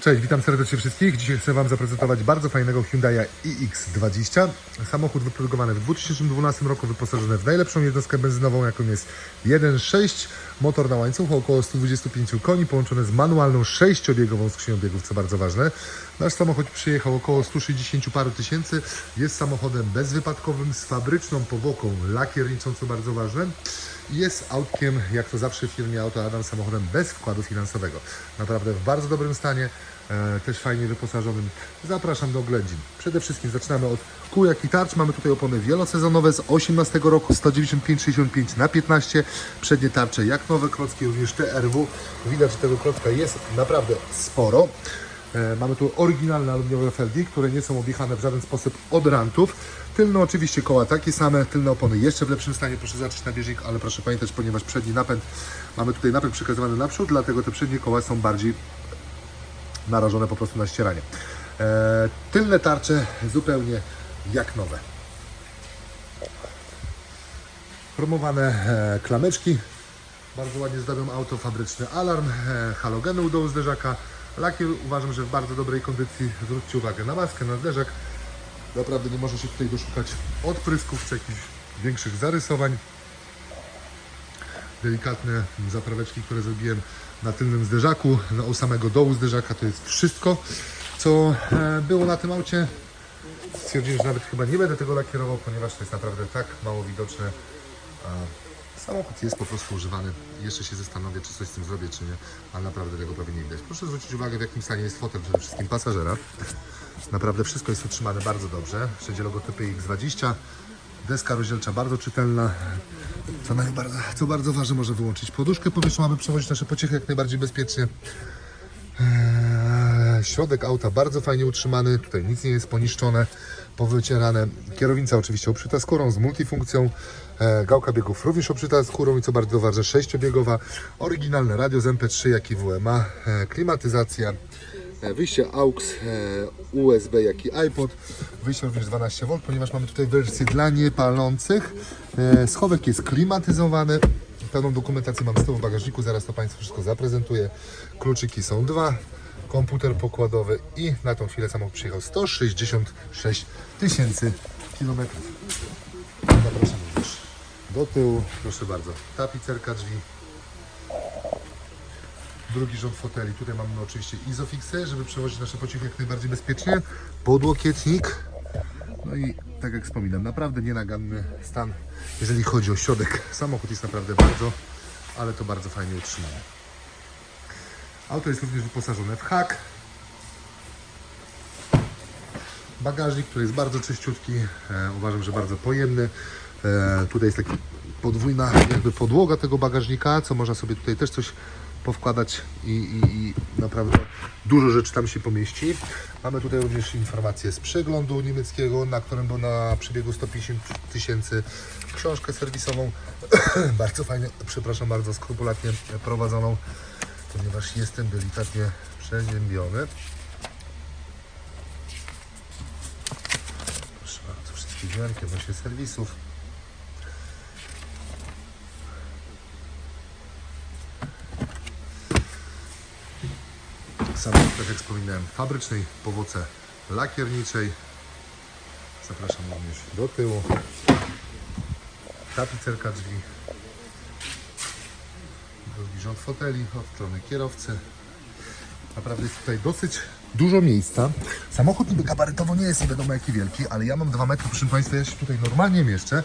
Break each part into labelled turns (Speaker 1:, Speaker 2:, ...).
Speaker 1: Cześć, witam serdecznie wszystkich. Dzisiaj chcę Wam zaprezentować bardzo fajnego Hyundai iX20. Samochód wyprodukowany w 2012 roku, wyposażony w najlepszą jednostkę benzynową, jaką jest 1.6. Motor na łańcuchu około 125 koni, połączony z manualną sześciobiegową skrzynią biegów, co bardzo ważne. Nasz samochód przyjechał około 160 paru tysięcy. Jest samochodem bezwypadkowym, z fabryczną powłoką lakierniczą, co bardzo ważne. Jest autkiem, jak to zawsze w firmie Auto Adam, samochodem bez wkładu finansowego. Naprawdę w bardzo dobrym stanie, też fajnie wyposażonym. Zapraszam do oględzin. Przede wszystkim zaczynamy od kół jak i tarcz. Mamy tutaj opony wielosezonowe z 18 roku 195-65 na 15. Przednie tarcze jak nowe klocki, również TRW. Widać, że tego klocka jest naprawdę sporo. E, Mamy tu oryginalne aluminiowe felgi, które nie są objechane w żaden sposób od rantów. Tylne oczywiście koła takie same, tylne opony jeszcze w lepszym stanie, proszę zacząć na bieżnik, ale proszę pamiętać, ponieważ przedni napęd, mamy tutaj napęd przekazywany naprzód, dlatego te przednie koła są bardziej narażone po prostu na ścieranie. E, tylne tarcze zupełnie jak nowe. Chromowane e, klameczki, bardzo ładnie zdobią auto, fabryczny alarm, e, halogeny u dołu zderzaka. Lakier uważam, że w bardzo dobrej kondycji. Zwróćcie uwagę na maskę, na zderzak. Naprawdę nie może się tutaj doszukać odprysków czy jakichś większych zarysowań. Delikatne zapraweczki, które zrobiłem na tylnym zderzaku, no, u samego dołu zderzaka. To jest wszystko, co e, było na tym aucie. Stwierdziłem, że nawet chyba nie będę tego lakierował, ponieważ to jest naprawdę tak mało widoczne. Samochód jest po prostu używany. Jeszcze się zastanowię, czy coś z tym zrobię, czy nie, ale naprawdę tego prawie nie widać. Proszę zwrócić uwagę, w jakim stanie jest fotel przede wszystkim pasażera. Naprawdę wszystko jest utrzymane bardzo dobrze. Wszędzie logotypy X20. Deska rozdzielcza bardzo czytelna. Co, najbardziej, co bardzo ważne, może wyłączyć poduszkę powietrzną, aby przewozić nasze pociechy jak najbardziej bezpiecznie. Eee, Środek auta bardzo fajnie utrzymany, tutaj nic nie jest poniszczone, powycierane. Kierownica oczywiście obszyta skórą z multifunkcją. E, Gałka biegów również obszyta skórą i co bardzo ważne, sześciobiegowa. Oryginalne radio z MP3, jak i WMA. E, Klimatyzacja. E, Wyjście AUX, e, USB, jak i iPod. Wyjście również 12V, ponieważ mamy tutaj wersję dla niepalących. E, Schowek jest klimatyzowany. Pełną dokumentację mam z tyłu w bagażniku, zaraz to Państwu wszystko zaprezentuję. Kluczyki są dwa, komputer pokładowy i na tą chwilę samochód przyjechał 166 tysięcy kilometrów. Zapraszam również do tyłu, proszę bardzo, tapicerka drzwi, drugi rząd foteli. Tutaj mamy oczywiście izofixy, żeby przewozić nasze pociechy jak najbardziej bezpiecznie, podłokietnik, no i tak jak wspominam, naprawdę nienaganny stan, jeżeli chodzi o środek. Samochód jest naprawdę bardzo, ale to bardzo fajnie utrzymany. Auto jest również wyposażone w hak. Bagażnik, który jest bardzo czyściutki, e, uważam, że bardzo pojemny. E, tutaj jest taki podwójna jakby podłoga tego bagażnika, co można sobie tutaj też coś powkładać i, i, i naprawdę dużo rzeczy tam się pomieści. Mamy tutaj również informację z przeglądu niemieckiego, na którym był na przebiegu 150 tysięcy. Książkę serwisową, bardzo fajnie, przepraszam bardzo, skrupulatnie prowadzoną, ponieważ jestem delikatnie przeziębiony. Proszę bardzo, wszystkie dźwięki odnośnie serwisów. Samochód, tak jak wspominałem, fabrycznej powłoce lakierniczej. Zapraszam również do tyłu. Tapicerka drzwi. Drugi rząd foteli od strony kierowcy. Naprawdę jest tutaj dosyć dużo miejsca. Samochód niby gabarytowo nie jest nie wiadomo jaki wielki, ale ja mam 2 metry, proszę Państwa, ja się tutaj normalnie mieszczę.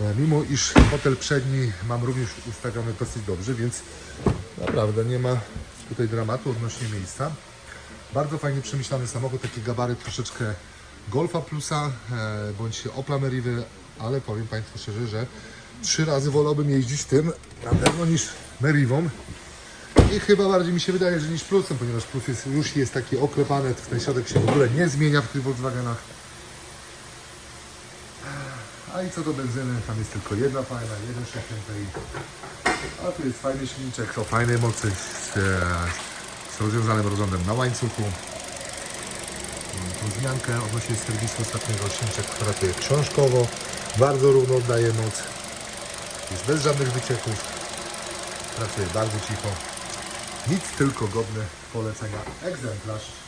Speaker 1: E, Mimo iż fotel przedni mam również ustawiony dosyć dobrze, więc naprawdę nie ma tutaj dramatu odnośnie miejsca. Bardzo fajnie przemyślany samochód, taki gabaryt troszeczkę Golfa Plusa e, bądź Opla Meriwy, ale powiem Państwu szczerze, że trzy razy wolałbym jeździć tym na pewno niż Merivą. I chyba bardziej mi się wydaje, że niż Plusem, ponieważ Plus jest, już jest taki oklepany, ten środek się w ogóle nie zmienia w tych Volkswagenach. A i co do benzyny, tam jest tylko jedna fajna, jeden 6 A tu jest fajny silniczek o fajnej mocy z, e, z rozwiązanym rozrządem na łańcuchu. Mam tą zmiankę odnośnie serwisu ostatniego silniczek pracuje książkowo, bardzo równo oddaje moc. Jest bez żadnych wycieków. Pracuje bardzo cicho. Nic tylko godny polecenia egzemplarz.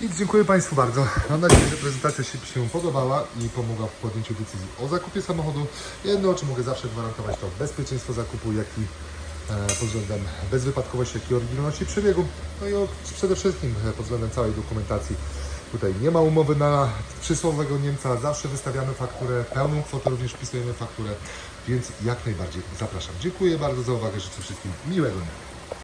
Speaker 1: I dziękuję Państwu bardzo. Mam nadzieję, że prezentacja się, podobała i pomogła w podjęciu decyzji o zakupie samochodu. Jedno, o czym mogę zawsze gwarantować, to bezpieczeństwo zakupu, jak i e, pod względem bezwypadkowości, jak i oryginalności przebiegu. No i przede wszystkim e, pod względem całej dokumentacji. Tutaj nie ma umowy na przysłowego Niemca, zawsze wystawiamy fakturę, pełną kwotę również wpisujemy fakturę, więc jak najbardziej zapraszam. Dziękuję bardzo za uwagę, życzę wszystkim miłego dnia.